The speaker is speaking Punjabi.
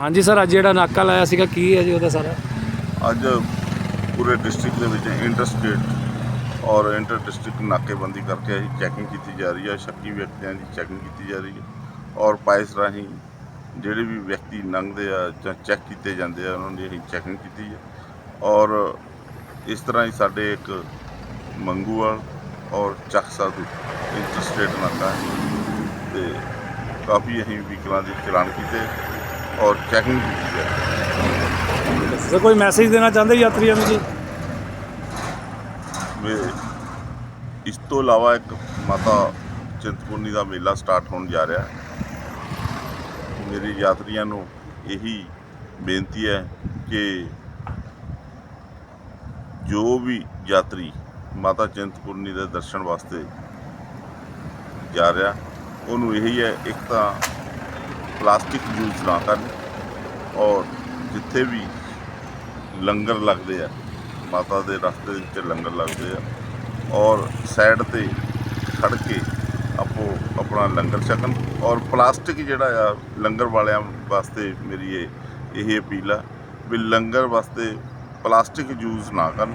ਹਾਂਜੀ ਸਰ, ਅੱਜ ਜਿਹੜਾ ਨਾਕਾ ਲਾਇਆ ਸੀਗਾ, ਕੀ ਹੈ ਜੀ ਉਹਦਾ ਸਾਰਾ? ਅੱਜ ਪੂਰੇ ਡਿਸਟ੍ਰਿਕਟ ਦੇ ਵਿੱਚ ਇੰਟਰ ਸਟੇਟ ਔਰ ਇੰਟਰ ਡਿਸਟ੍ਰਿਕਟ ਨਾਕੇਬੰਦੀ ਕਰਕੇ ਅਸੀਂ ਚੈਕਿੰਗ ਕੀਤੀ ਜਾ ਰਹੀ ਹੈ, ਸ਼ੱਕੀ ਵਿਅਕਤੀਆਂ ਦੀ ਚੈਕਿੰਗ ਕੀਤੀ ਜਾ ਰਹੀ ਹੈ ਔਰ ਪਾਇਸ ਰਾਹੀਂ ਜਿਹੜੇ ਵੀ ਵਿਅਕਤੀ ਲੰਘਦੇ ਆ ਜਾਂ ਚੈੱਕ ਕੀਤੇ ਜਾਂਦੇ ਆ, ਉਹਨਾਂ ਦੀ ਅਸੀਂ ਚੈਕਿੰਗ ਕੀਤੀ ਹੈ ਔਰ ਇਸ ਤਰ੍ਹਾਂ ਹੀ ਸਾਡੇ ਇੱਕ ਮੰਗੂਵਾਲ ਔਰ ਚੱਕ ਸਾਧੂ ਇੰਟਰ ਸਟੇਟ ਨਾਕਾ ਹੈ ਤੇ ਕਾਫੀ ਅਸੀਂ ਵਹੀਕਲਾਂ ਦੇ ਚਲਾਨ ਕੀਤੇ। ਔਰ ਚੈਕਿੰਗ ਕੀਤੀ ਹੈ। ਸਰ ਕੋਈ ਮੈਸੇਜ ਦੇਣਾ ਚਾਹੁੰਦੇ ਯਾਤਰੀਆਂ ਨੂੰ ਜੀ? ਵੀ ਇਸ ਤੋਂ ਇਲਾਵਾ ਇੱਕ ਮਾਤਾ ਚਿੰਤਪੁਰਨੀ ਦਾ ਮੇਲਾ ਸਟਾਰਟ ਹੋਣ ਜਾ ਰਿਹਾ ਹੈ। ਮੇਰੇ ਯਾਤਰੀਆਂ ਨੂੰ ਇਹੀ ਬੇਨਤੀ ਹੈ ਕਿ ਜੋ ਵੀ ਯਾਤਰੀ ਮਾਤਾ ਚਿੰਤਪੁਰਨੀ ਦੇ ਦਰਸ਼ਨ ਵਾਸਤੇ ਜਾ ਰਿਹਾ ਉਹਨੂੰ ਇਹੀ ਹੈ ਇੱਕ ਤਾਂ ਪਲਾਸਟਿਕ ਯੂਜ਼ ਨਾ ਕਰਨ ਔਰ ਜਿੱਥੇ ਵੀ ਲੰਗਰ ਲੱਗਦੇ ਆ, ਮਾਤਾ ਦੇ ਰਸਤੇ ਦੇ ਵਿੱਚ ਲੰਗਰ ਲੱਗਦੇ ਆ ਔਰ ਸਾਈਡ ਤੇ ਖੜ ਕੇ ਆਪੋ ਆਪਣਾ ਲੰਗਰ ਛਕਣ ਔਰ ਪਲਾਸਟਿਕ ਜਿਹੜਾ ਆ, ਲੰਗਰ ਵਾਲਿਆਂ ਵਾਸਤੇ ਮੇਰੀ ਇਹ ਇਹ ਅਪੀਲ ਆ ਵੀ ਲੰਗਰ ਵਾਸਤੇ ਪਲਾਸਟਿਕ ਯੂਜ਼ ਨਾ ਕਰਨ।